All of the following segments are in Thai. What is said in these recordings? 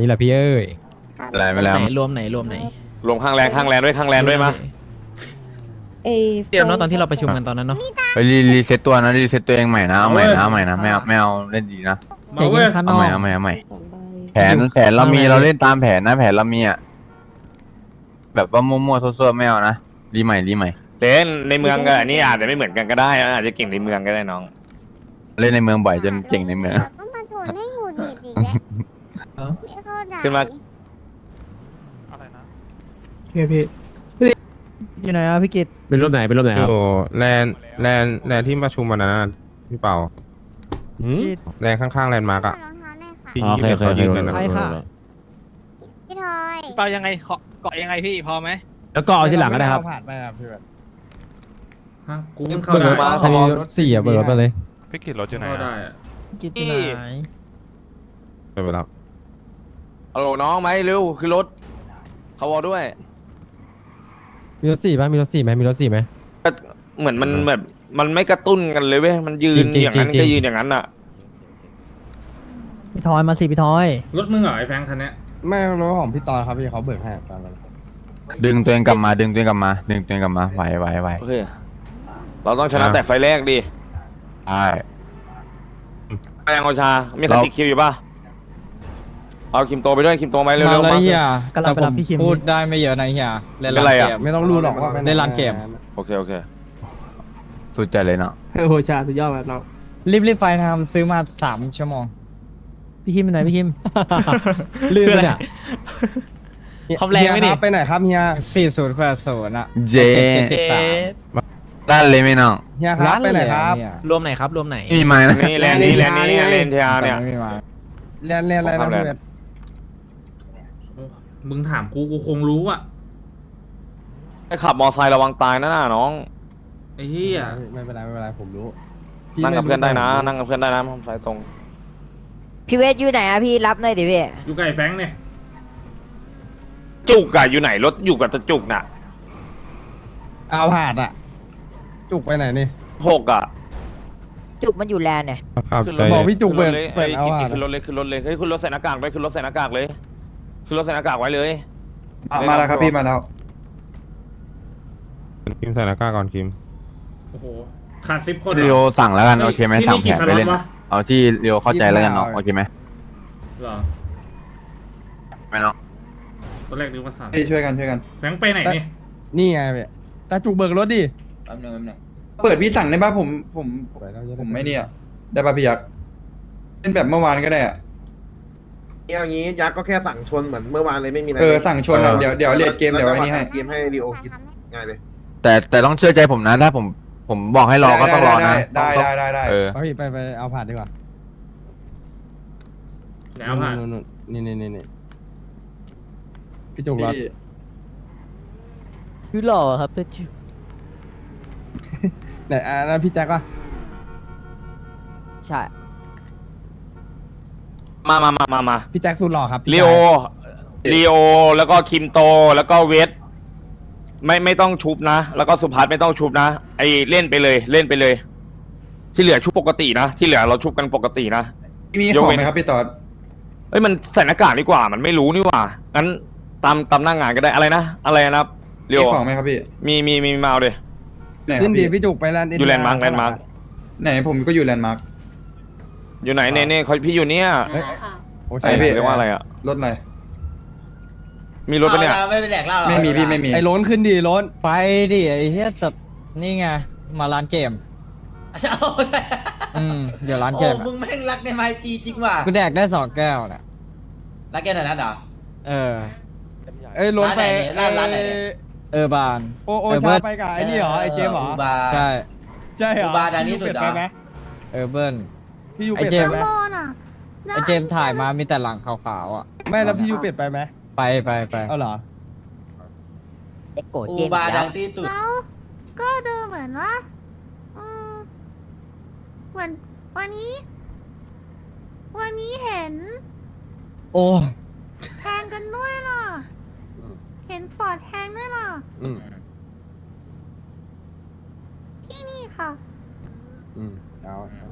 นี่แหละพี่เอ้ย อะไรไม่แล้ว ไหนรวมไหนรวมไหนรวมข้างแรงข้างแรงด้วยข้างแรงด้วยมา เอยเดี๋ยวเนาะตอนที่เราประชุมกันตอนนั้นเนาะไปรีรีเซ็ตตัวนะรีเซ็ตตัวเองใหม่นะเอาใหม่นะเอาใหม่นะไม่เอาไม่เอาเล่นดีนะใจเย็นข้างนเอาอใหม่กเอาใหม่เอาใหม่สองใบแผนแผนเรามีเราเล่นตามแผนนะ แผนเรามีอะแบบว่ามั่วๆซั่วๆไม่เอานะรีใหม่รีใหม่ เล่นในเมืองกับอันนี้อาจจะไม่เหมือนกันก็ได้อาจจะเก่งในเมืองก็ได้น้อง เล่นในเมืองบ่อยจนเก่งในเมือง ต้องมาโทรให้หงุดหงิดอีกแล้ว ไม่เข้าใจขึ้นมาอยู่ไหนอะพี่กิตเป็นรถไหนเป็นรถไหนครับโอ้แลนด์แลนด์แลนด์ที่ประชุมวันนั้นนะพี่เปาหืมแลนด์ข้างๆแลนด์มาร์กอะรองเท้าหน่อยค่ะ ที่อ๋อยี่โอเคสิบโอเค เขายืนกันนะใช่ค่ะ พี่ทอยเปายังไงเกาะเกาะยังไงพี่พอไหมแล้วก็เอาที่หลังก็ได้ครับผ่านไปครับพี่แบบกูเพิ่งเข้าเบิกรได้ถคันนี้รถสี่อะเบิกรถมาเลย พี่กิจรถอยู่ไหนได้อะกิตอยู่ไหน ไปไปรับ ฮัลโหลน้องไหมเร็วคือรถเขาวอด้วยมีรถสี่ป่ะมีรถสี่ไหมมีรถสี่ไหม ก็เหมือนมันแบบมันไม่กระตุ้นกันเลยเว้ยมันยืนจริงๆอย่างนั้นจริงๆ ก็ยืนอย่างนั้นอะพี่ทอยมาสิพี่ทอย รถมึงเหรอไอ้แฟงคันเนี้ยไม่รถของพี่ตอนครับพี่เขาเบิกให้ตอนนั้นดึงตัวเองกลับมาดึงตัวเองกลับมา ดึงตัวเองกลับมาไหวไหวไหวโอเคเราต้องชนะแต่ไฟแรกดิใช่ แรงโอชามีใครเราติดคิวอยู่ป่ะ เอาคิมโตไปด้วยคิมโตไหมเร็วมาๆแล้วมาเฮียกำลังไปรับพี่คิม พูดได้ไม่เยอะนะเฮียเล่นเป็นไรร้านอะ เกมไม่ต้องรู้หรอกว่าเล่นร้านเกมโอเคโอเค สุดใจเลยเนาะโหชาสุดยอดแบบเรารีบรีบๆไปทำซื้อมาสามชั่วโมง พี่คิมอยู่ไหนพี่คิม ลื่นไปเนี่ย คอมแรงไหมนี่ เฮียคบไปไหนครับเฮียสี่ศูนย์แปดศูนย์อะเจเจ็ดสิบสามด้านเลยไหม่น้องเฮียครับไปไหนครับรวมไหนครับ รวมไหนไม่มีไม้นะ นี่แลนด์นี้แลนด์นี้แลนด์เทียเนี่ยไม่มีมาเรียนเรียนอะไรนะผมทำแลนด์เพื่อน มึงถามกูกูคงรู้อะไอ้ขับมอไซค์ระวังตายนะน่ะน้อง ไอ้เหี้ยไม่เป็นไรไม่เป็นไรผมรู้นั่งกับเพื่อนได้นะม่รู้นั่งกับเพื่อนได้นะมอไซค์ตรง พี่เวทอยู่ไหนอะพี่รับหน่อยดิพี่อยู่กับไอ้แฟงเนี่ยจุกอะอยู่ไหนรถอยู่กับจะจุกน่ะเอาผาดอะจุกไปไหนนี่หกอะจุกมันอยู่แลนด์เนี่ย ครับขึ้นใจรถบอกพี่จุกเปิดขึ้นรถเลยเปิดไอ้เอากิ๊กผาดขึ้นรถเลยขึ้นรถเลยเฮ้ยขึ้นรถใส่หน้ากากไปขึ้นรถใส่หน้ากากเลย ขึ้นรถใส่หน้ากากไว้เลยมาแล้วครับพี่มาแล้ว คิมใส่หน้ากากก่อนคิม โอ้โหขาดซิปคนเรียวสั่งแล้วกัน โอเคไหมที่สั่งนี่แผกี่นไปเล่น สล็อตวะ เอาที่เรียวเข้าใจแล้วกันเนาะโอเคไหมเหรอไม่น้องตอนแรกนึกว่าสามช่วยกันช่วยกันแฟงไปไหนนี่นี่ไงพี่ตาจุกเบิกรถดิแป๊บนึงแป๊บนึงเปิดพี่สั่งได้ป่ะผมผมผมไม่เนี่ยได้ป่ะพี่ยักษ์เล่นแบบเมื่อวานก็ได้อะ อย่างนี้ยักษ์ก็แค่สั่งชนเหมือนเมื่อวานเลยไม่มีอะไรเออสั่งชนอะเดี๋ยวเดี๋ยวเลดเกมเดี๋ยวไอ้นี่ให้ เกมให้รีโอคิดง่ายเลย แต่แต่ต้องเชื่อใจผมนะ ถ้าผมผมบอกให้รอก็ต้องรอนะได้ได้ได้ได้เออเอาพี่ไปไปเอาผาดดีกว่าไหนเอาผ่านนู่นๆนี่นี่นี่นี่พี่จุกรถซื้อหล่อครับแต่ชื่อไหนอ่านั่นพี่แจ็คปะใช่ มามามามามาพี่แจ็คสุดหล่อครับพี่ลีโอลีโอ แล้วก็คิมโต แล้วก็เวท ไม่ไม่ต้องชุบนะ แล้วก็สุภัสไม่ต้องชุบนะ ไอเล่นไปเลย เล่นไปเลย ที่เหลือชุบปกตินะ ที่เหลือเราชุบกันปกตินะ มียขกองเว้นไหมครับพี่ตอดเอ้ยมันใส่หน้ากากดีกว่า มันไม่รู้นี่หว่า งั้นตามตามหน้างานก็ได้อะไรนะ อะไรนะครับเรีมียวของไหมครับพี่มีมีมีมาเอาเลยไหนคขึ้รับนดีพี่พี่จุกไปแลนด์อยู่แลนด์มาร์คแลนด์มาร์คไหนผมก็อยู่แลนด์มาร์ค อยู่ไหนเนี่ยเนี่ยเขาพี่อยู่เนี่ยโอ้ไอ้ใช่พี่ เรียกว่าอะไรอะ รถอะไรมีรถปะเนี่ยไม่ไปแดกเหล้าไม่มีพี่ไม่มีไอ้โล้นขึ้นดีโล้นไปดิไอ้เหี้ยแต่นี่ไงมาร้านเกมอืมเดี๋ยวร้านเกมมึงแม่งรักในไม้จีจริงว่ะกูแดกได้สองแก้วน่ะรักแกหน่อยนะเหรอ เออ เอ้ยโล้นไปร้านไหนเนี่ยร้านไหนเนี่ย เออบาน โอโอชาไปกับไอ้นี่เหรอไอ้เจมส์เหรอ บา ใช่ ใช่เหรออุบาทอันนี้สุดเหรอพี่ยูเป็ไปไหมเออเบิ้ล พี่ยูไอ้เป็ดเจไปมไหมโมน่ะไอ้เจมส์ถ่ายมามีแต่หลังขาวๆอะ ไม่แล้วพี่ยูเป็ดไปไหมไปไปไปเอาเหรอ เอ็กโกอูเจมส์บาอีกดัแล้วงที่สุดแล้วก็ดูเหมือนว่าอืมเหมือนวันนี้ วันนี้เห็นโอ้แทงกันด้วยน่ะเห็นฟอร์ดแทงด้วยน่ะอืมที่นี่ค่ะ อืมเอาไส้ไส้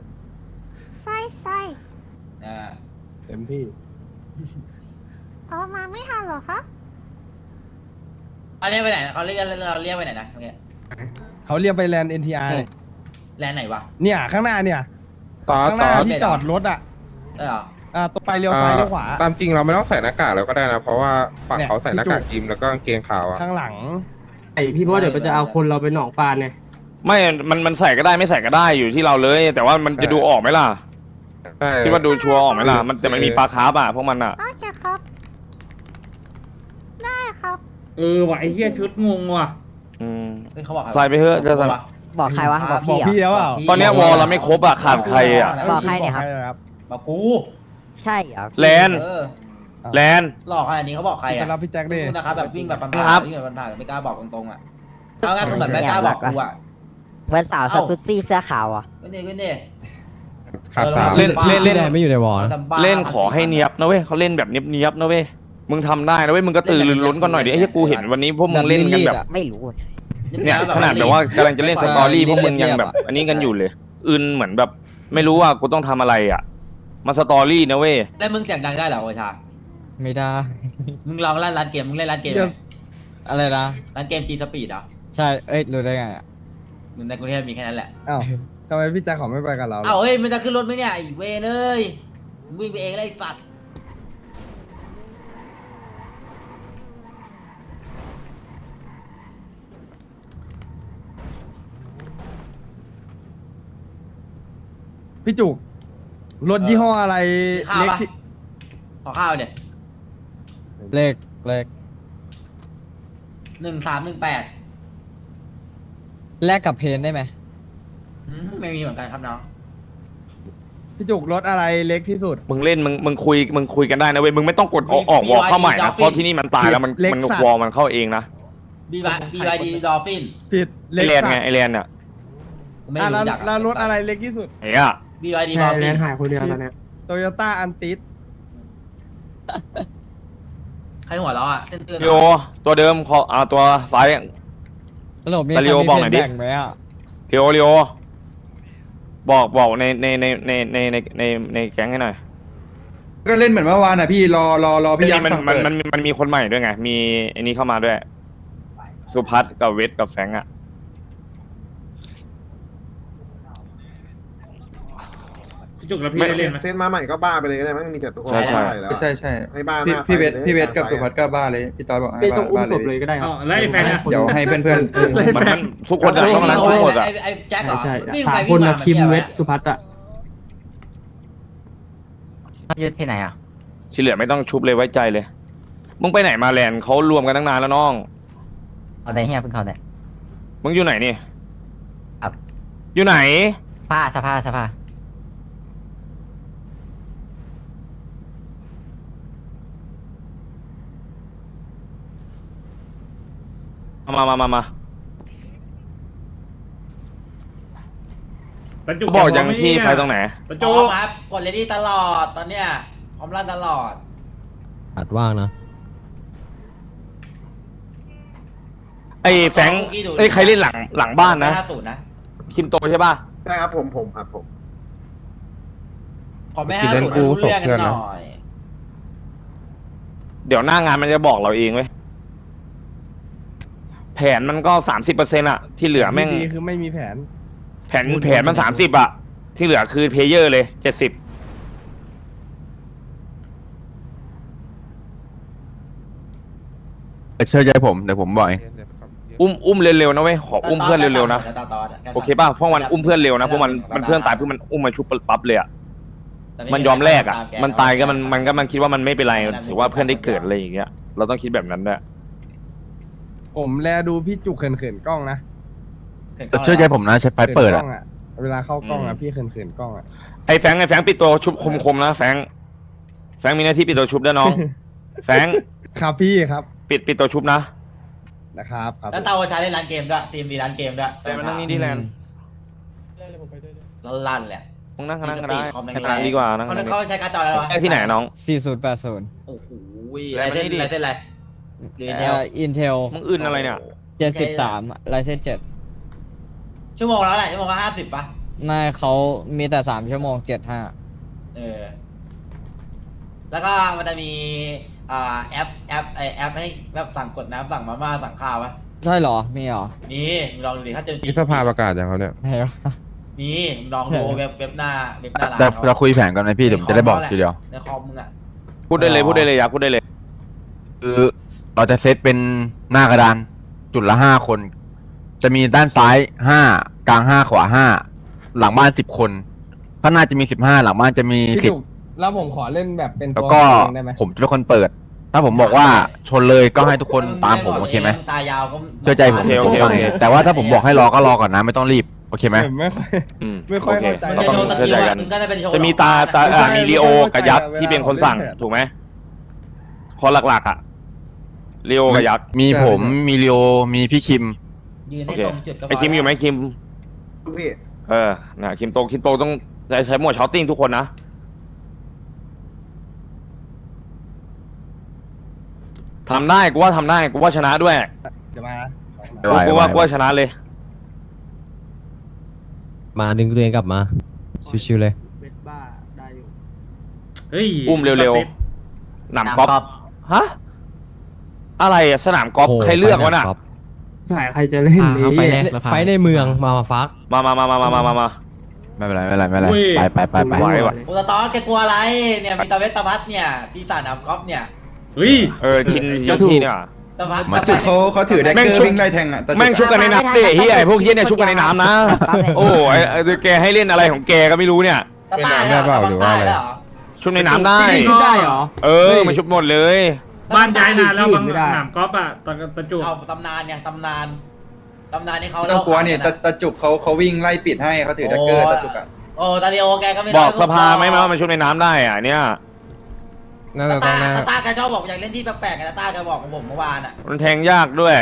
อ่าเต็มที่เอามาไม่ทันเหรอคะเขาเรียกไปไหนเขาเรียกเราเรียกไปไหนนะเมื่อกี้เขาเรียกไปแลนด์ NTR เลยแลนด์ไหนวะเนี่ย ข้างหน้าเนี่ย ต่อข้างหต่น้าอที่จอดรถอะได้เหรออ่าตรงไปเลี้ยวซ้ายเลี้ยวขวา ตามจริงเราไม่ต้องใส่หน้ากากแล้วก็ได้นะ เพราะว่าฝั่งเนี่ย เขาใส่หน้ากากพี่จุกยิมแล้วก็กางเกงขาวอะข้างหลัง ไอพี่ว่าเดี๋ยวมันจะเอาคนเราไปหนองปลาเนี่ยไม่ มัน มันใส่ก็ได้ไม่ใส่ก็ได้อยู่ที่เราเลย แต่ว่ามันจะดูออกไหมล่ะ ใช่คิดว่าดูชัวร์ออกไหมล่ะมันแต่มันมีปลาคาร์ฟอะพวกมันอะ โอเคครับ ได้ครับ เออว่ะไอ้เหี้ยชุดงงว่ะ อืม เฮ้ยเขาบอกใส่ไปเถอะจะใส่ บอกใครวะบอกบอกพี่เหรพี่อแล้วเปล่าตอนเนี้ยวอลเราไม่ครบอะขาดใครอะ บอกใครเนี่ยครับอกใครับบอกกูใช่เหรอแลนด์เออแลน หลอกขนาดนี้เขาบอกใครพี่อะจะรับพี่แจ็คดิพูดนะครับแบบวิ่งแบบปันครัๆบวิ่งแบบปันๆไม่กล้าบอกตรงๆอะเอางั้นคือเหมือนไม่กล้าบอกกูอะ เหมือนสาวสกุตซี่เสื้อขาวอะ ก็นี่ก็นี่ ขาดสามเล่นเล่นเล่นพี่แดนไม่อยู่ในวอลนะเล่นขอให้เนียบนะเว้ยเขาเล่นแบบเนียบเนียบๆนะเว้ยมึงทำได้นะเว้ยมึงก็ตื่นลุ้นๆกันหน่อยดิไอ้เหี้ยกูเห็นวันนี้พวกมึงเล่นกันแบบไม่รู้เนี่ยขนาดแบบว่ากำลังจะเล่นสตอรี่พวกมึงยังแบบ อันนี้กันอยู่เลยอึนเหมือนแบบ ไม่รู้ว่ากูต้องทำอะไรอะมาสตอรี่นะเว้ยแล้วมึงเสียงดังได้เหรอโอชา ไม่ได้ มึงลองเล่นร้านเกม มึงเล่นร้านเกมเดี๋ไหยวมอะไรนะ ร้านเกมจีสปีดอะใช่ เอ้ยรู้ได้ไงอะมึงในกรุงเทพมีแค่นั้นแหละ อ้าว ทำไมพี่แจ็คเขาไม่ไปกับเราล่ะเอ้าเฮ้ยมันจะขึ้นรถไหมเนี่ยไอ้เวนเอ้ยมึงวิ่งไปเองเลยไอ้สัตว์พี่จุกรถยี่ห้ออะไรข้าวเล็กปะที่ขอข้าวเดี๋ยเล็กเล็กหนึ่งสามหนึ่งแปดแลกกับเพนได้ไหม ไม่มีเหมือนกันครับน้องพี่จุกรถอะไรเล็กที่สุด มึงเล่นมึงมึงคุยมึงคุยกันได้นะเว้ยมึงไม่ต้องกดออกออกวอลเข้าใหม่นะเพราะที่นี่มันตายแล้วมันเล็กมันสัตว์วอลมันเข้าเองนะบีวายบีวายดีดอฟฟินผิดไอเล็กแลนสัไงตว์ไอแลนเนี่ยไม่อะแล้วรู้จักแล้วรถอะไรเล็กที่สุดไอ้อะบีวายดีดอฟฟินหายคนเดียวตอนเนี้ยโตโยต้าอันติสใครหัวเราะอะเต้นเตือนลีโอตัวเดิมขอเอาตัวซ้ายฮัลโหลมีแต่ Leo ใครมีบอกหน่อยดิเพนแบ่งไหมอะลีโอลีโอ บอกบอกในในในในในในในในแก๊งให้หน่อยก็เล่นเหมือนเมื่อวานอะพี่รอรอรอพี่ยักษ์มันสั่งมันเปิดมันมันมันมีคนใหม่ด้วยไง มีไอันนี้เข้ามาด้วย สุพัฒน์กับเวทกับแฟรงค์อะ จุกแล้วพี่ได้เล่นไหมเซนมาใหม่ก็บ้าไปเลยก็ได้มั้งมีแต่ตัวใช่ใช่แล้วใช่ใช่ให้บ้าหพี่น้าพี่เวทไฟลยพี่เวทกับไฟสุพัฒน์ก็บ้าเลยพี่ตอยบอกให้พี่บ้าต้องอุ้มบ้าศพเลเลยยก็ได้ครัอ้าวแล้วไอ้แฟนอะเดี๋ยวให้เพื่อนเพื่อนมันมันทุกคนอะต้องรักทุกคนอะไอ้ไอ้แจ็คเหรอใช่วิ่งสาไปมวิ่คนงมาอะคิมแบบเวนี้ยสสุพัฒน์อะยืดที่ไหนอะที่เหลือไม่ต้องชุบเลยไว้ใจเลย มึงไปไหนมาแลนด์เขารวมกันตั้งนานแล้วน้อง เอาแต่เฮียเพิ่งเขาแต่ มึงอยู่ไหนนี่ครับ อยู่ไหน ผ้าสภาสภา มามามามาตะจุกเขาบอกยังที่ไฟตรงไหน ตะพจุร้อมกครับกดเลดี้ตลอดตอนเนี้ยพร้อมรันตลอด อัดว่างนะ ไอ้แฟรงค์ไอ้ยใครเล่นหลังหลังบ้านนะห้าศูนย์นะคิมโตใช่ป่ะ ใช่ครับผมผมครับผม ขอไม่ห้าศูนย์รู้เรื่องกันหน่อย เดี๋ยวหน้างานมันจะบอกเราเองเว้ย แผนมันก็สามสิบเปอร์เซ็นต์อะที่เหลือแม่ง ดีคือไม่มีแผน แผนแผนมันสามสิบอะที่เหลือคือเพลเยอร์เลยเจ็ดสิบเชื่อใจผมเดี๋ยวผมบอกเองอุ้มอุ้มเร็วๆนะเว้ยขออุ้มเพื่อนเร็วๆนะตอนๆโอเคป่ะเพราะมันอุ้มเพื่อนเร็วนะเพราะมันมันเพื่อนตายเพื่อมันอุ้มมันชุบปั๊บเลยอะแต่มันยอมแลกอะมันตายก็มันมันก็มันคิดว่ามันไม่เป็นไรถือว่าเพื่อนได้เกิดอะไรอย่างเงี้ยเราต้องคิดแบบนั้นด้วย ผมแลดูพี่จุกเขินๆกล้องนะแต่เชื่อใจผมนะใช้ไฟเปิดกอะล้องอะเวลาเข้ากล้องอะพี่เขินๆกล้องอะไอ้แฟรงค์ไอ้แฟรงค์ปิดตัวชุบคมๆนะแฟรงค์แฟรงค์มีหน้าที่ปิดตัวชุบด้วยน้อง แฟรงค์ครับพี่ครับปิดปิดตัวชุบนะนะครับครับแล้วเตาชาเล่นร้านเกมด้วยซีมดีร้านเกมด้วยแต่มันนั่งนี่ดีแลนด์ลั่นๆแหละมึงนั่งนั่งก็ได้คอมแรงๆแค่นั้นดีกว่านั่งเขานั่งเขาใช้การ์ดจออะไรวะแค่ที่ไหนน้อง สี่ศูนย์แปดศูนย์โอ้โหแล้ลาวยมันเส้นนี่ดิลายเส้นอะไรหรือ เอ่เดียวออินเทลมึงอื่นอะไรเนี่ยเจ็ดสิบสามลายเส้นเจ็ดชั่วโมงแล้วแหละชั่วโมงละห้าสิบป่ะไม่เขามีแต่สามชั่วโมงเจ็ดห้าเออ แล้วก็มันจะมีอ่าแอปแอปไอแอปให้แบบสั่งกดน้ำสั่งมาม่าสั่งข้าวปะใช่เหรอ มีเหรอ มีมึงลองดูดิถ้าเจอจรินี่งสภาประกาศอย่างเขาเนี่ยไหนวะมีมึงลองดูเว็บเว็บหน้าเว็บหน้าร้านจะเขาจะคุยแผนกันไหมพี่เดี๋ยวผมจะได้บอกทีเดียวในคอมมึงอะพูดได้เลยพูดได้เลยอยากพูดได้เลยคือ เราจะเซตเป็นหน้ากระดาน จุดละห้าคน จะมีด้านซ้ายห้ากลางห้าขวาห้าหลังบ้านสิบคนข้างหน้าจะมีสิบห้าหลังบ้านจะมีพี่สิบ จุกแล้วผมขอเล่นแบบเป็นแล้วตัวก็เองได้ไหมผมจะเป็นคนเปิด ถ้าผมบอกว่าชนเลยก็ให้ทุกคนตามผมโอเคไหมตายาวก็เชื่อใจผมโอเคโอเคผมฟังเองแต่ว่าถ้าผมบอกให้รอก็รอก่อนนะ ไม่ต้องรีบโอเคไหมไม่ค่อย อืมไม่ค่อยโอเคเข้าใจมึงเราจะต้องโชว์สเข้ากิลใจอะกันมึงก็จะเป็นโชว์จะมีตาตาอ่ามีลีโอกับยักษ์ที่เป็นคนสั่งถูกไหมข้อหลักๆอะ ลีโอกับยักษ์มีผมมีลีโอมีพี่คิม ยืนโอให้เคตรงจุดก็พไอคิมอยู่ไหมคิม พี่เออนะคิมโตคิมโตต้องใช้ใช้หมวดช้อตติ้งทุกคนนะ ทำได้กูว่าทำได้กูว่าชนะด้วยจะมาไหวกูไหวว่ากูว่าชนะเลย มาดึงตัวเองกลับมา ชิวๆเลย เวทบ้าได้อยู่ เฮ้ยอุ้มเร็วๆหนำกอล์ฟฮะ อะไรอะสนามกอล์ฟโอ้โห Oh, ใครเลือกวะน่ะ ไฟแนนซ์ครับใช่ใครจะเล่นอ่านี้ไฟแรกสภาไฟในเมืองมามาฟัก มามามามามามามามา ไม่เป็นไรไม่เป็นไรไม่เป็นไรอุ้ยไปไปไปไป ไหวไหวอุตตอแกกลัวอะไรเนี่ยมีตาเวตตาพัดเนี่ยพี่สาดามกอล์ฟเนี่ยเฮ้ย เออชินก็ยถูกที่เนี่ยตาพัดตะจุกเขาเขาถือแดกแม่เกงอชุบ ร์วิ่งไล่แทงอะตะจุกแม่งชุบกันในน้ำดิเฮียไอ้พวกเฮียเนี่ยชุบกันในน้ำนะ โอ้ไอ้ไอ้แกให้เล่นอะไรของแกก็ไม่รู้เนี่ยตาตายเป็นน้ำได้เปล่าหรือว่าอะไรตยเหชุบในน้ำได้ชุบได้เหรอ เออมันชุบหมดเลย บ้านย้ายนานแล้วบางไม่ได้ หนามกอล์ฟอะตะตะจุกเอาตำนานเนี่ยตำนานตำนานที่เขาไม่ต้องกลัวเนี่ยตะตะจุกเขาเขาวิ่งไล่ปิดให้เขาถือแดกเกอร์ตะจุกอะโอ้ตาเดียวแกก็ไม่บอกสภาไหมว่ามันชุบในน้ำได้อะเนี่ย น่าตาจะต้องตาน่าตาตาแกชอบบอกอยากเล่นที่แปลกๆไงตาตาแกบอกกับผมเมื่อวานอะมันแทงยากด้วย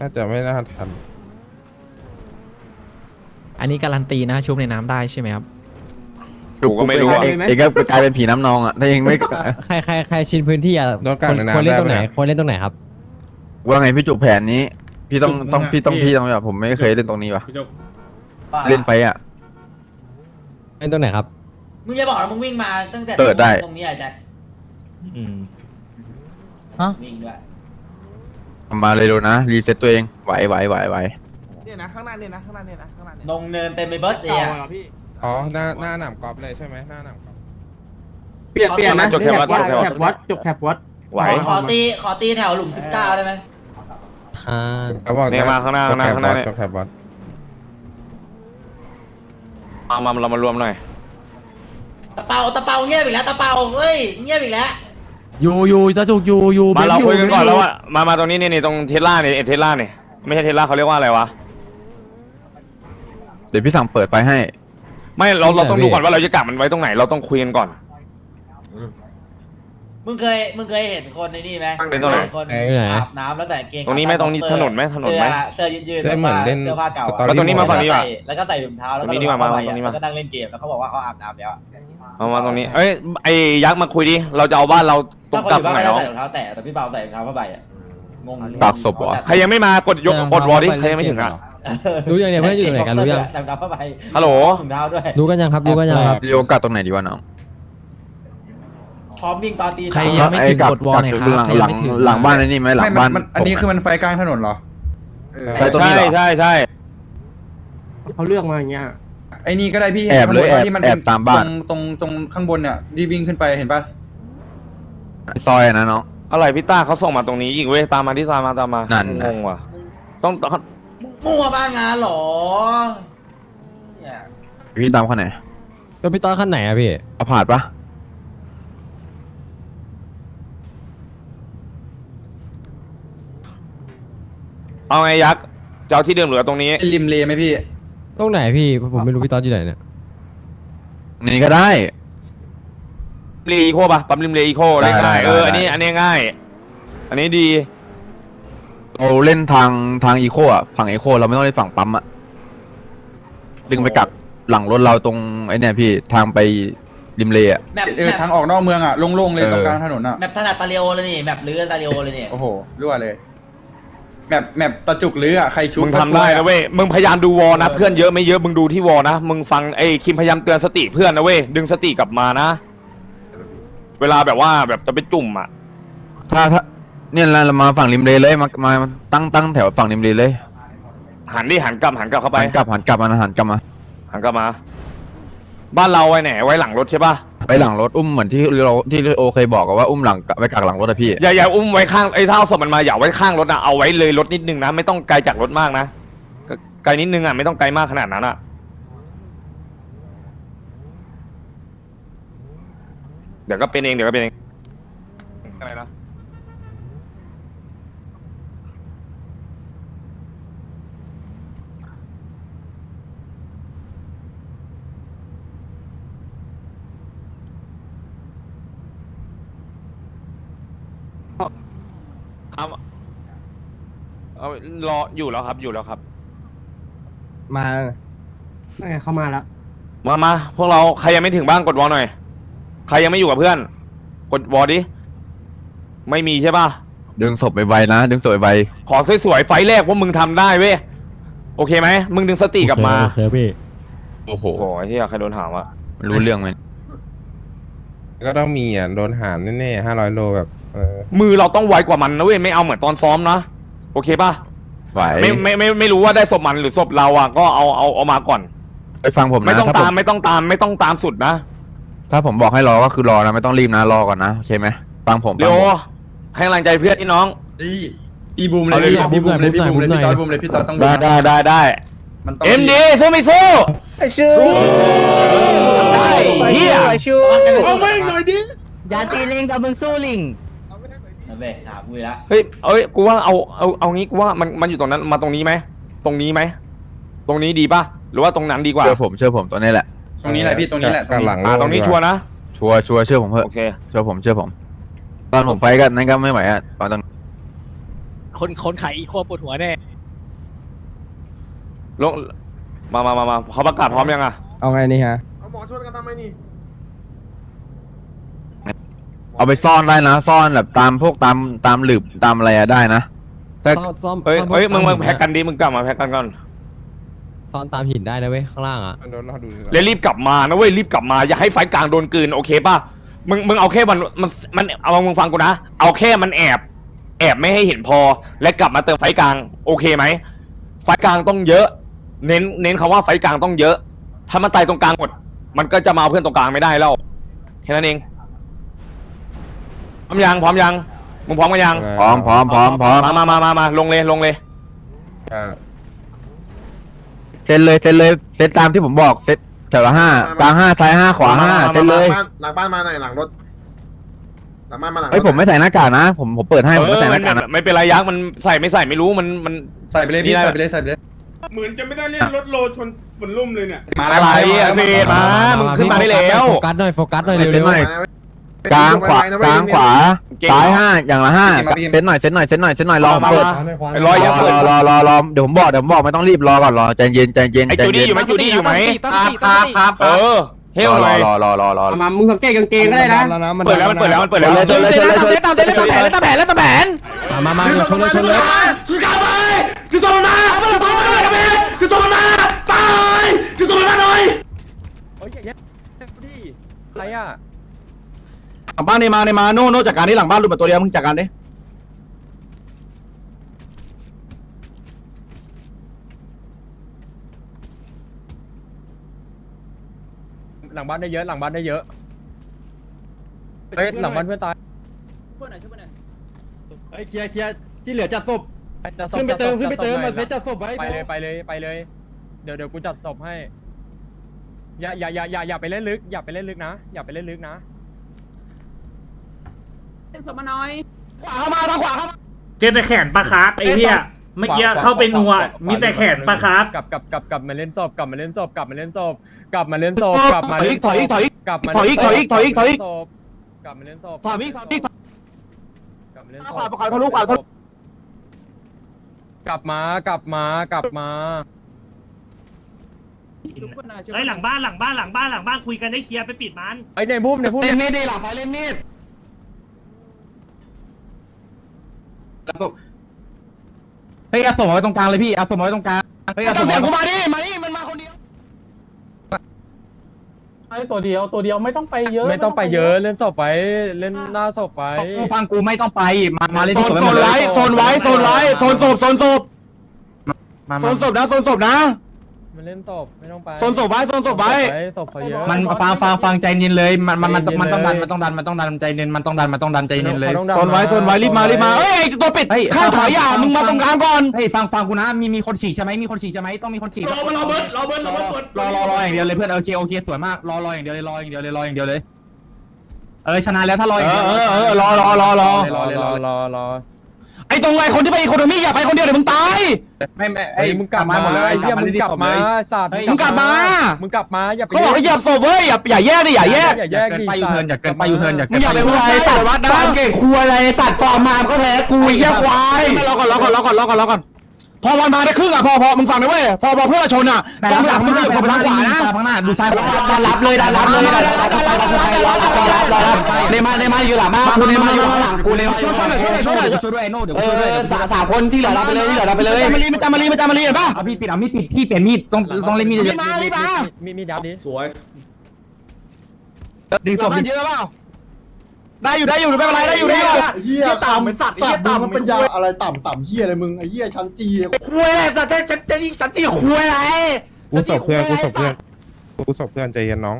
น่าจะไม่น่าทันอันนี้การันตีนะชุบในน้ำได้ใช่ไหมครับ กูก็ไม่รู้อะ เองเองก็กลายเป็นผีน้ำนองอะถ้าเองไม่ใครใครใครชินพื้นที่อะโดนกัดในน้ำควรเล่นตรงไหนได้ปะเนี่ย ควรเล่นตรงไหนครับ ว่าไงพี่จุกแผนนี้ พี่ต้องต้องพี่ต้องพี่ต้องแบบผมไม่เคยเล่นตรงนี้ว่ะพี่จุก เล่นไปอะ เล่นตรงไหนครับ มึงจะบอกนะมึงวิ่งมาตั้งแต่เปิดได้ ตรงนี้อะแจ็คอืมวิ่งด้วยมาเลยดูนะรีเซ็ตตัวเองไหวไหวไหวไหวเนี่ยนะข้างหน้าเนี่ยนะข้างหน้าเนี่ยนะข้างหน้าเนี่ยลงเนินเต็มไปเบิร์ดเลยเก่าอะเหรอพี่ อ๋อ หน้า หน้าหนามกอล์ฟเลยใช่ไหมหน้าหนามกอล์ฟเปลี่ยนเปลี่ยนนะจบแคปวัดแคปวัดจบแคปวัดไหวขอขอตีขอตีแถวหลุมสิบเก้าได้ไหมอ่าเขาบอกเนี่ยมาข้างหน้าจบแคปข้างหน้าวัดเนี่ย จบแคปวัดเอามาเรามารวมหน่อย ตะเปาตะเปาเงียบอีกแล้วตะเปาเฮ้ยเงียบอีกแล้วอยู่อยู่ตะจุกอยู่อยู่มาเราบฟคุยกันก่อนบฟแล้วว่ามามาตรงนี้นี่นี่ตรงเทสลาเนี่ยเทสลาเนี่ยไม่ใช่เทสลาเขาเรียกว่าอะไรวะเดี๋ยวพี่สั่งเปิดไฟให้ ไม่เราเราต้องดูก่อนว่าเราจะกักมันไว้ตรงไหนเราต้องคุยกันก่อน มึงเคยมึงเคยเห็นคนในนี่ไหมเป็นตรงไหนคนไหนไหนอาบน้ำแล้วใส่กางเกงตรงนี้ไหมตรงนี้ถนนไหมถนนไหมเสื้อยืดๆเล่นเหมือนเล่นสื้อผ้าเก่าสตออะแล้วตรงนี้มาฝั่งนี้แล้วว่ะก็ใส่แล้วก็ใส่ถุงเท้าแล้วตก็รงนี้ดีกว่ามาผ้ใบตรงนี้มาแล้วก็นั่งเล่นเกมแล้วเขาบอกว่าเขาอาบน้ำแล้วอะเอามาตรงนี้เอ้ยไอ้ยักษ์มาคุยดิเราจะเอาบ้านเราตรถ้างคนกอลับยู่ตรบ้างนไหนไม่ได้น้องใส่รองเท้าแตะแต่พี่เปาใส่รองเท้าผ้าใบอะงงตากศพเหรอใครยังไม่มากดยกกดวอลดิใครยังไม่ถึงอะ รู้ยังเนี่ยเพื่อนอยู่ไหนกันรู้ยังใส่รองเท้าผ้าใบฮัลโหล ถุงเท้าด้วยรู้กันยังครับรู้กันยังครับเรียวกัดตรงไหนดีวะน้องพร้อมวิ่งตอนตีใครสามยั งไม่ถึงกักดวอลหน่อยครับหลังใครหยัลังงไม่ถึง หลังบ้านไอ้นี่ไหมหลังไม่บ้านมันมันอันนี้คือมันไฟกลางถนนเหรอเออไฟตรงนี้ใช่เหรอ ใช่ใช่ เขาเลือกมาอย่างเงี้ย ไอ้นี่ก็ได้พี่แอบเลยข้างนที่มันแอบแอบตามบ้าน ตรงตรงตรงข้างบนเนี่ยที่วิ่งขึ้นไปเห็นป่ะซอยอะนะน้อง อะไรพี่ต้าเขาส่งมาตรงนี้อีกเว้ยตามมาที่ตามมาตามมานั่น งงว่ะ ต้องต้อง มั่วบ้านงานเหรอเนี่ยพี่ตามเขาไหนแล้วพี่ต้อยขั้นไหนอะพี่ เอาผ่านปะเอาไงยักษ์จะเอาที่เดิมหรือเอาตรงนี้ริมเลไหมพี่ ตรงไหนพี่ ผมไม่รู้พี่ต้อยอยู่ไหนเนี่ย นี่ก็ได้ รีอีโคป่ะปั๊มริมเรอีโคได้ได้ง่ายได้เออได้ อันนี้อันนี้ง่าย อันนี้ดี เราเล่นทางทางอีโคอะฝั่งอีโคเราไม่ต้องเล่นฝั่งปั๊มอะดึงไปกักหลังรถเราตรงไอ้เนี่ยพี่ทางไปริมเลอะแมปเออทางออกนอกเมืองอะโล่งๆเลยเออตรงกลางถนนอะแมปถนัดตาเลียวเลยนี่แมปลื้อตาเลียวเลยนี่โอ้โหรั่วเลยแมปแมปตะจุกหรืออะใครชุบมึงทำได้นะเว้ยมึงพยายามดูวอลนะเพื่อนเยอะไม่เยอะมึงดูที่วอลนะมึงฟังไอ้คิมพยายามเตือนสติเพื่อนนะเว้ยดึงสติกลับมานะ เวเวลาแบบว่าแบบจะไปจุ่มอะถ้าถ้า เนี่ยเรามาฝั่งริมเลเลยมามามาตั้งตั้งแถวฝั่งริมเลเลยหันดิหันกลับหันกลับเข้าไป หันกลับหันกลับมาหันกลับมา หันกลับมา บ้านเราไว้ไหนไว้หลังรถใช่ปะไปหลังรถอุ้มเหมือนที่เราที่โอเคยบอกอะว่าอุ้มหลังไปกักหลังรถอะพี่ อย่าอย่าอุ้มไว้ข้างไอ้ถ้าเอาศพมันมาอย่าไว้ข้างรถนะเอาไว้เลยรถนิดนึงนะไม่ต้องไกลจากรถมากนะก็ไกลนิดนึงอะไม่ต้องไกลมากขนาดนั้นอะเดี๋ยวก็เป็นเองเดี๋ยวก็เป็นเองอะไรนะ ครับเอารออยู่แล้วครับอยู่แล้วครับ มานั่นไงเข้ามาแล้ว มามาพวกเราใครยังไม่ถึงบ้างกดวอลหน่อย ใครยังไม่อยู่กับเพื่อน กดวอลดิ ไม่มีใช่ป่ะ ดึงศพไปไวๆนะ ดึงศพไปไวขอสวยๆไฟล์แรกว่ามึงทำได้เว้ย โอเคไหม มึงดึงสติกลับมา โอเคพี่โอ้โห โอ้โหที่ใครโดนถามวะรู้เรื่องไหมก็ต้องมีอะโดนหามแน่ๆห้าร้อยโลแบบ เออมือเราต้องไวกว่ามันนะเว้ยไม่เอาเหมือนตอนซ้อมนะโอเคป่ะไหวไม่ไม่ไม่ไม่รู้ว่าได้ศพมันหรือศพเราอะก็เอาเอาเอามาก่อน ไปฟังผมไม่นะต้องถ้าผตามมไม่ต้องตามไม่ต้องตามสุดนะถ้าผมบอกให้รอก็คือรอนะไม่ต้องรีบนะรอก่อนนะโอเคไหมฟังผมเร็ฟังวผมให้กำลังใจเพื่อนที่น้อง พี่บูมเลเอายเลย พี่บูมเลยพี่บูมเลยบูมหน่อยพี่ตอดบูมเลยพี่ตอดต้องได้ได้ได้ได้มันต้องเอ็มดีสู้ไม่สู้ได้เฮียเอาไม่หน่อยดิอย่าซีลิงกับมึงสู้ลิง นั่นแหละถามกูละเฮ้ยเอ้ยกูว่าเอาเอาเอางี้กูว่ามันมันอยู่ตรงนั้นมาตรงนี้ไหมตรงนี้ไหมตรงนี้ดีป่ะหรือว่าตรงนั้นดีกว่าเชื่อผมเชื่อผมตัวนี้แหละ ตรงนี้แหละพี่ตรงนี้แหละ กักหลังอ่าตรงนี้ชัวร์นะชัวร์ชัวร์เชื่อผมเถอะโอเคเชื่อผมเชื่อผม ตอนผมไฟกันนั่นก็ไม่ไหวอะตอนตอนคนคนขายอีโคปวดหัวแน่ลงมามามามาเขาประกาศพร้อมยังอะเอาไงนี่ฮะเอาหมอชวนกันทำไมนี่ เอาไปซ่อนได้นะ ซ่อนแบบตามพวกตามตามหลืบตามอะไรอะได้นะ แต่ ซ่อนซ่อนเฮ้ยซ่อนเฮ้ยมึงตามึงหิะแพ็กกันดิมึงกลับมาแพ็กกันก่อนซ่อนตามหินได้นะเว้ยข้างล่างอะโดนรอดูแล้วรีบกลับมานะเว้ยรีบกลับมาอย่าให้ไฟกลางโดนกลืนโอเคป่ะมึงมึงเอาแค่มันมันมันเอามึงฟังกูนะเอาแค่มันแอบ แอบไม่ให้เห็นพอและกลับมาเติมไฟกลางโอเคไหมไฟกลางต้องเยอะ เน้นเน้นคำว่าไฟกลางต้องเยอะ ถ้ามันตายตรงกลางหมด มันก็จะมาเอาเพื่อนตรงกลางไม่ได้แล้วแค่นั้นเอง พร้อมยังพร้อมยังมึงพร้อมกันยังพร้อมพร้อมพร้อมพร้อมมามามามามาลงเลยลงเลยอ่าเซตเลยเซตเลยเซตตามที่ผมบอกเซตแถวละห้ากลางห้าซ้ายห้าขวาห้าเซตเลยบ้านหลังบ้านมาหน่อยหลังรถหลังบ้านมาหลังรถเฮ้ยผมไม่ใส่หน้ากากนะ ผมผมเปิดให้ผมไม่ใส่หน้ากากนะไม่เป็นไรยักษ์มันใส่ไม่ใส่ไม่รู้มันมันใส่ไปเลยพี่นี่ได้ใส่ไปเลยใส่ไปเลยเหมือนจะไม่ได้เล่นรถโลชนฝนลุ่มเลยเนี่ยมาอะไรมาอะเฟดมามึงขึ้นมาได้แล้วโฟกัสหน่อยโฟกัสหน่อยเซเร็ตวหน่อย กลางขวากลางขวาซ้ายห้าอย่างละห้าเซตหน่อยเซตหน่อยเซตหน่อยเซตหน่อยรอผมมาเปิดมาไอ้รรออยรยักษ์เปิดอรอรอรอเดี๋ยวผมบอกเดี๋ยวผมบอกไม่ต้องรีบรอก่อนรอใจเย็นใจเย็นไอ้ใจจูดี้เย็นอยู่ไหมจูดี้อยู่ไหมครับครับครับเออเฮ้ยรออะไรรอรอรอรอเอามามึงสังเกตกางเกงก็ได้นะเปิดแล้วมันเปิดแล้วมันเปิดแล้วชนเลยชนเลยชนเลยตามเต้นตามแผนตามแผนแล้วตามแผนมามามาชนเลยชนเลยสุดกาไปคือสมมาคือสมมาครับพี่คือสมมาตายคือสมมาหน่อยอะไรอะ หลังบ้านในมาในมาโน่โน่จัดการนี่หลังบ้านรูปแบบตัวเดียวมึงจัดการดิหลังบ้านได้เยอะหลังบ้านได้เยอะเฮ้ยหลังบ้านเพื่อนตายไอ้เคลียร์เคลียร์ที่เหลือจัดศพจะศพขึ้นไปเติมจะศพขึ้นไปเติมจะศพหน่มาอยเซตจัดศพไว้ไปเลยไปเลยไปเลย เดี๋ยวเดี๋ยวกูจัดศพให้อย่าอย่าอย่าอย่าอย่าไปเล่นลึกอย่าไปเล่นลึกนะ อย่าไปเล่นลึกนะ ขวาเข้ามาทางขวาเข้ามาเจอแต่แขนปลาคาร์ฟไอ้เหี้ยเมื่อกี้เข้าไปนัวมีแต่แขนปลาคาร์ฟกลับกลับกลับกลับมาเล่นศพกลับมาเล่นศพกลับมาเล่นศพกลับมาเล่นศพกลับมาถอยเล่อีนกถอยอีกถอยอีก กลับมาถอยอีกถอยอีกถอยอีกถอยอีก กลับมาเล่นศพถอยอีกถอยอีกกลับมาเล่นศพขวาขวาทะลุขวาทะลุ กลับมากลับมากลับมาไอ้หลังบ้านหลังบ้านหลังบ้านหลังบ้านคุยกันได้เคลียร์ไปปิดมันไอ้ในพุ่มในพุ่มเล่นมีดดิหลังไฟเล่นมีด เฮ้ยเอาศพไว้ตรงกลางเลยพี่เอาศพไว้ตรงกลางเฮ้ยเอาศพเสียงกูมาดิมาดิมันมาคนเดียวตัวเดียวตัวเดียวไม่ต้องไปเยอะไม่ต้องไปเยอะเล่นศพไปเล่นหน้าศพไปฟังกูไม่ต้องไปมามาเล่นโซที่นสวนโซนไว้โซนไว้โซนไว้โซนศพโซนศพมาโซนศพนะโซนศพนะ มันเล่นศพไม่ต้องไปโซนศพไว้โซนศพไว้ศพเขาเยอะมันฟังฟังฟังใจเย็นเลย มันมันมันใจเย็นมันต้องดันเลยมันต้องดันมันต้องดันใจเย็นมันต้องดันมันต้องดันใจเย็นเลยขาต้องดัโซนไว้โซนไว้รีบมารีบมาเอ้ยไอ้ตัวปิดเฮ้ยข้างถอยอย่ามึงมาตรงกลางก่อนเฮ้ยฟังฟังกูนะมีมีคนฉีกใช่ไหมมีคนฉีกใช่ไหมต้องมีคนฉีกรอมันรอเบิร์ดรอเบิร์ดรอเบิร์ดเปิดรอรอรออย่างเดียวเลยเพื่อนโอเคโอเคสวยมากรอรออย่างเดียวเลยรออย่างเดียวเลยรออย่างเดียวเลยเออชนะแล้วถ้ารออเอย่างเดีอยวเออเออรอรอรอรอรอรอรอรอไอ้ตรงไอ้คนที่ไปอีโคโนมี่อย่าไปคนเดียวเดี๋ยวมึงตาย ไม่ไม่ไอ้ยมึงกลับมาหมดเลยไอ้เหี้ยมึงกลับมาสัตว์มึงกลับมามึงกลับมาอย่าไปเขาบอกให้เหยียบศพเว้ยอย่าอย่าแยกดิอย่าแยกอย่าอแยย่ากเกินดิไปยูเทิร์นอย่าเกินไปยูเทิร์นอย่ามึงอย่าไปเกินวัดนะอย่าวัดนะเก่งครัวอะไรสัตว์ฟอร์มมาก็แพ้กูไอ้เหี้ยควายไม่รอก่อนรอก่อนรอก่อนรอก่อนรอก่อน พอวันมาได้ครึ่งอะพอพอมึงฟังนะเว้ยพอพอเพื่อนชนอะกองหลังมึงขยับศพไปทางขวานะข้างหน้าดูซ้ายดันรับเลยดันรับเลยดันรับดันรับดันรับดันรับดันรับดันรับเลมาเลมาอยู่หลังมากูเลมาอยู่หลังกูเลมาช่วยช่วยหน่อยช่วยหน่อยช่วยหน่อยช่วยด้วยไอ้โน่เดี๋ยวช่วยด้วยสามสามคนที่เหลือรับไปเลยที่เหลือรับไปเลยจามารีมันจามารีมันจามารีเห็นปะเอามีดปิดเอามีดปิดพี่เปลี่ยนมีดต้องต้องเล่นมีดรีบมารีบมามีมีดับดิสวยดึงศศพพมันเยอะเปล่า ได้อยู่ได้อยู่ไม่เป็นไรได้อยู่ได้อยู่เฮียต่ำสัตว์เฮียต่ำมันเป็นยาอะไรต่ำต่ำเฮียอะไรมึงไอ้เฮียชั้นจีคุยอะไรสัตว์ฉันจะยิงฉันจีคุยอะไรกูศพเพื่อนกูศพเพื่อนกูศพเพื่อนใจเย็นน้อง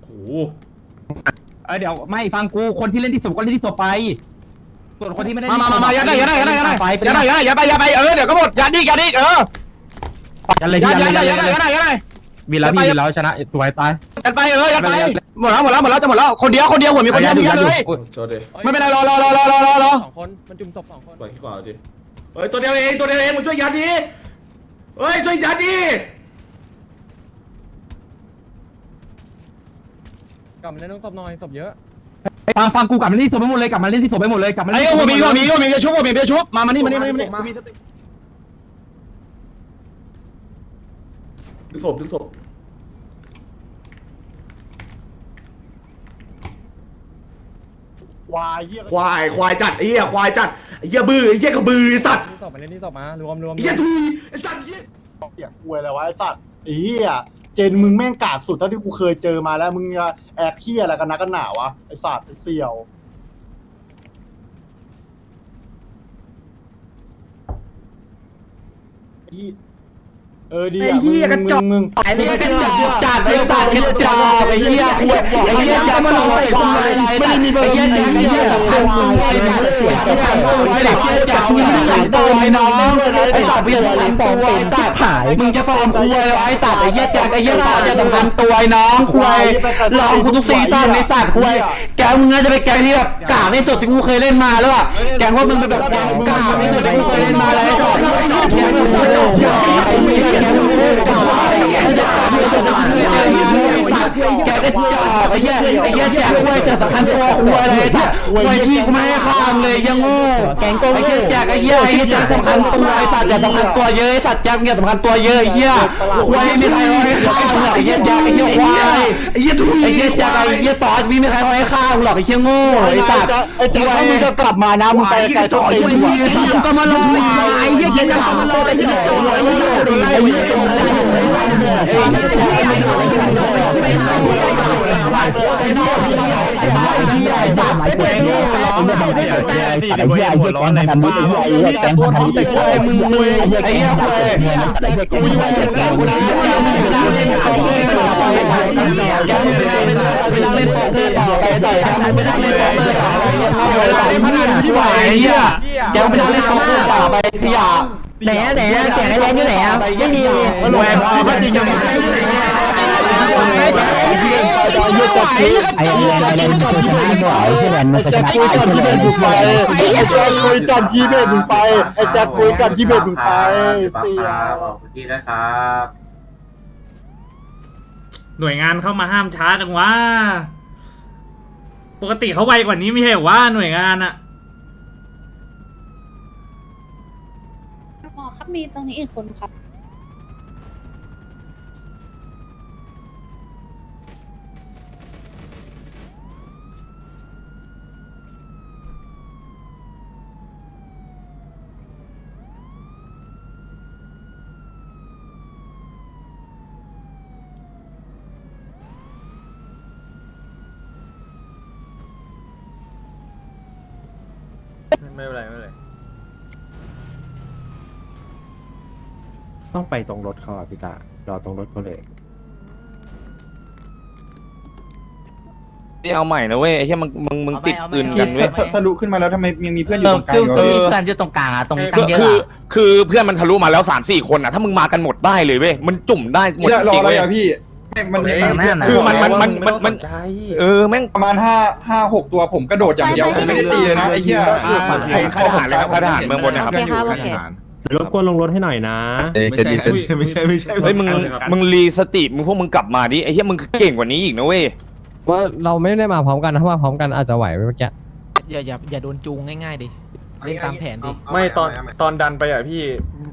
โอ้โหเออเดี๋ยวไม่ฟังกูคนที่เล่นที่ศพก็เล่นที่ศพไป ส่วนคนที่ไม่ได้มามามามายัดได้ยัดได้ยัดได้ยัดได้ไปยัดได้ยัดได้ยัดไปยัดไปเออเดี๋ยวก็หมดยัดดิยัดดิเออยันเลยยัพี่ดยันยัดเลยได้ยันยัดเลได้ยยัดได้ยัดได้มีแล้วพี่มีแล้วชนะสวยตายยัดไปเออยัดไปหมดแล้วหมดแล้วหมดแล้วจะหมดแล้วคนเดียวคนเดียวหัวมีคนเดียวมึงยัดเลยโจดดิไม่เป็นไรรอรอรอรอรอรอรอสองคนมันจุ่มศพสองคนปล่อยขี้ขวาดิเฮ้ยตัวเดียวเองตัวเดียวเองมึงช่วยยัดดิเฮ้ยช่วยยัดดิกลับมาเล่นต้องศพหน่อยศพเยอะ ฟังฟังกูกลับมาเล่นที่ศพไปหมดเลยกลับมาเล่นที่ศพไปหมดเลยกลับมาไอ้เล่นหัวมีหัวมีหัวมีจะชุบหัวมีจะชุบมามานี่มานี่มานี่มานี่ดึงศพดึงศพควายเฮียควายควายจัดไอ้เหี้ยควายจัดไอ้เหี้ยบือไอ้เหี้ยกระบือไอ้สัตว์ที่ศพมาเล่นที่ศพมารวมรวมไอ้เหี้ยทุยไอ้สัตว์ไอ้เหี้ยเสียงคุยอะไรวะไอสัตว์ไอ้เหี้ย เจนมึงแม่งกากสุดเท่าที่กูเคยเจอมาแล้ว มึงจะแอบเหี้ยอะไรกันนักกันหนาวะไอสัตว์ไอเสี่ยว ไอ้เหี้ยเออดีไอ้เหี้ยกระจอก มึงไอ้เหี้ยกระจอกจัดไอ้สัตว์กระจอกไอ้เหี้ยคุยไอ้เหี้ยจะมาลงไปคุยไม่ได้มีเบอร์ไอ้เหี้ยไอ้เหี้ยสำคัญมึงไอ้สัตว์เสียที่ไหนไอ้เหี้ยจับ มึงหลังตัวไอ้น้องไอ้สัตว์เพียนตัวไอ้สัตว์หายมึงจะฟอร์มคุยไอ้สัตว์ไอ้เหี้ยจักไอ้เหี้ยต่อจะสำคัญตัวไอ้น้องคุยลองกูทุกซีซั่นไอ้สัตว์คุยแกมึงน่าจะเป็นแกที่แบบกากที่สุดที่กูเคยเล่นมาแล้วอะแกว่ามึงเป็นแบบกากที่สุดที่กูเคยเล่นมาแล้วไอ้สัตว์แกมึงสุดยอดไอ้เหี้ยแกมึง แกก็จอไอ้เหี้ยไอ้เหี้ยแจกควยเสียสำคัญตัวควยอะไรสัตว์ควยพี่ไม่ให้ข้ามเลยยังโง่แกงโกไอ้เหี้ยแจกไอ้เหี้ยไอ้เหี้ยแจกสำคัญตัวไอ้สัตว์อย่าสำคัญตัวเยอะไอ้สัตว์แจกเนี่ยสำคัญตัวเยอะไอ้เหี้ยควยไม่ใครให้ข้ามหรอกไอ้เหี้ยแจกไอ้เหี้ยควายไอ้เหี้ยทุไอ้เหี้ยแจกไอ้เหี้ยตอดมีไม่ใครให้ข้ามหรอกไอ้เหี้ยโง่ไอ้สัตว์ไอ้เจนถ้ามึงจะกลับมานะมึงไปไกลต้องตีนหัวมึงก็มาลอยไอ้เหี้ยแกก็มาลอยไอ้เหี้ยโจ้ไอ้เหี้ยไอ้ มึงมึงไอ้เหี้ยควยกูอยู่แกกูนะแกมึงไปนั่งเล่นโป๊กเกอร์ต่อไปแกมึงไปนั่งเล่นไปนั่งเล่นโป๊กเกอร์ต่อไปใส่แกมึงไปนั่งเล่นโป๊กเกอร์ต่อไปเอาเวลาเล่นพนันที่ไหวไอ้เหี้ยแกมึงไปนั่งเล่นโป๊กเกอร์ต่อไปขยะไหนอะไหนอะแจกไอ้แรงอยู่ไหนอะไม่มีแหวนพอก็จริงยังไง ไอ้แรงไอ้แรงมันจะชนะบ่อยใช่ไหมมันจะชนะไอ้แรงมันจะชนะไอ้แจ็คคุยกันยี่เบ็ดมึงไปไอ้แจ็คคุยกันยี่เบ็ดมึงไปเสี่ยวหน่วยงานเข้ามาห้ามช้าจังวะปกติเขาไวกว่านี้ไม่ใช่หรอว่าหน่วยงานอะหมอครับมีตรงนี้อีกคนครับ ไม่เป็นไรไม่เป็นไร ต้อง ไปตรงรถเขาอะพี่ตารอตรงรถเขาเลยนี่เอาใหม่นะเว้ยไอ้เหี้ยมึงมึงมึงติดอื่นกันเว้ย ทะลุขึ้นมาแล้วทำไมยังมีเพื่อนอยู่เอตอรงกลางคืออยู่คือเลยเพื่อนอยู่ตรงกลางอะตรงเอ้ยตั้งเยอะคืออะคือเพื่อนมันทะลุมาแล้วสามสี่คนอะถ้ามึงมากันหมดได้เลยเว้ยมันจุ่มได้หมดเนี่ยจรอริงอะไรๆเว้ยอะพี่ไม่มันเอ้ยคือมันมันมันมันมันไเออแม่ง ประมาณห้าห้าหกตัวผมกระโดดอย่างเดียวผมไม่ได้ตีเลยนะไอ้เหี้ยไอ้ค่ายทหารเลยครับค่ายทหารเมืองบนนะครับ โอเคครับโอเคร บกวนลงรถให้หน่อยนะ ไม่ใช่ไม่ใช่ไม่ใช่เฮ้ยมึงมึงรีสติมึงพวกมึงกลับมาดิไอ้เหี้ยมึงเก่งกว่านี้อีกนะเว้ยว่าเราไม่ได้มาพร้อมกันนะถ้ามาพร้อมกันอาจจะไหวไหมเมื่อกี้อย่าอย่าอย่าโดนจูงง่ายๆดิเล่นตามแผนดิไม่ตอนตอนดันไปอะพี่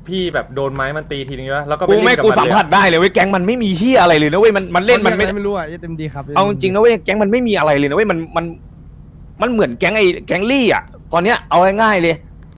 พี่แบบโดนไม้มันตีทีนึงใช่ปะแล้วก็ไปกูเล่ไม่นกับกูมันสัมเลยผัสได้เลยเว้ยแก๊งมันไม่มีเหี้ยอะไรเลยนะเว้ยมันมันเล่นมันไม่ไม่รู้อะเต็มดีครับเอาจริงๆนะเว้ยแก๊งมันไม่มีอะไรเลยนะเว้ยมันมันมันเหมือนแก๊งไอ้แก๊งลี่อะตอนเนี้ยเอาง่ายๆเลย